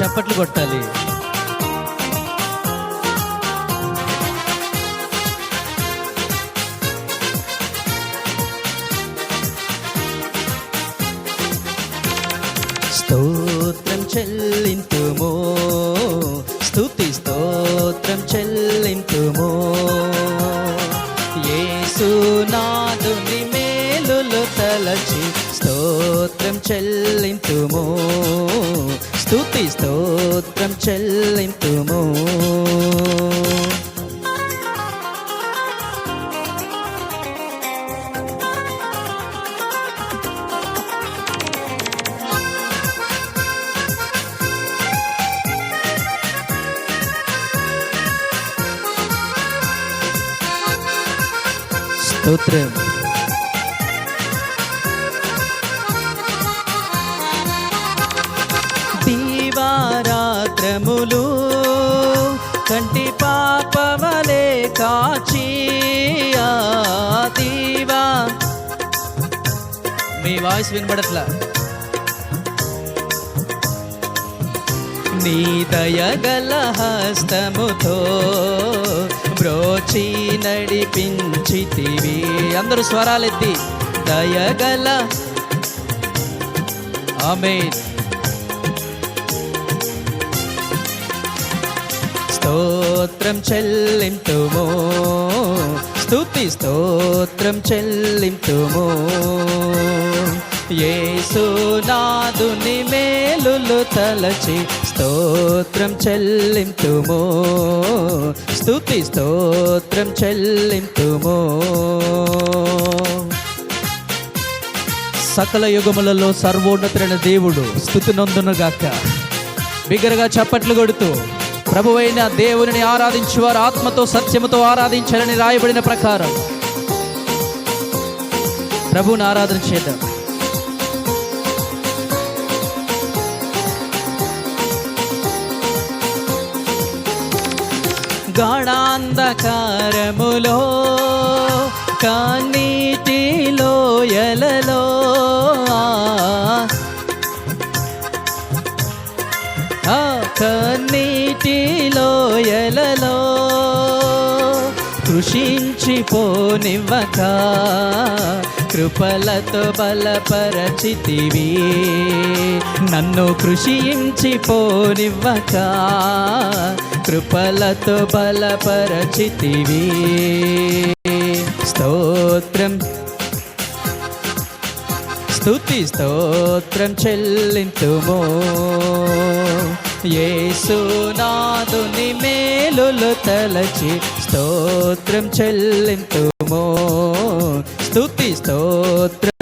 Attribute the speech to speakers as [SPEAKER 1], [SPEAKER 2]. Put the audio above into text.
[SPEAKER 1] చప్పట్లు కొట్టాలి. స్తోత్రం చెల్లింతుమో. స్థుతి స్తోత్రం చెల్లింతుమో. యేసునాథుని మేలులు తలచి స్తోత్రం చెల్లింతుమో. స్థుతి స్తోత్రం చెల్లింతుమో స్తోత్రం. దీవారాత్రములు కంటి పాపవలే కాచి ఆ మీ వాయిస్ వినబడట్లా? నీ దయగల హస్తముతో బ్రోచి నడిపించితివి. అందరూ స్వరాలెత్తి దయగల ఆమె స్తోత్రం చెల్లింతుము. స్థుతి స్తోత్రం చెల్లింతుము. యేసునాథుని మేలులు తలచి స్తోత్రం చెల్లింతుము. స్థుతి స్తోత్రం చెల్లింతుము. సకల యుగములలో సర్వోన్నతుడైన దేవుడు స్థుతి బిగ్గరగా చప్పట్లు కొడుతూ ప్రభువైన దేవుని ఆరాధించేవారు ఆత్మతో సత్యముతో ఆరాధించాలని రాయబడిన ప్రకారం. ప్రభుని ఆరాధన చేద్దాం. గాఢాంధకారములో కన్నీటిలో ఎలలో ఆ కన్నీటిలో ఎలలో కృషించిపోనివ్వక కృపలతో బలపరచితివి. నన్ను కృషించిపోనివ్వక కృపలతో బలపరచితివి. స్తోత్రం. స్తుతి స్తోత్రం చెల్లింతుమో. యేసునాథుని మేలులు తలచి స్తోత్రం చెల్లింతుమో. స్తుతి స్తోత్రం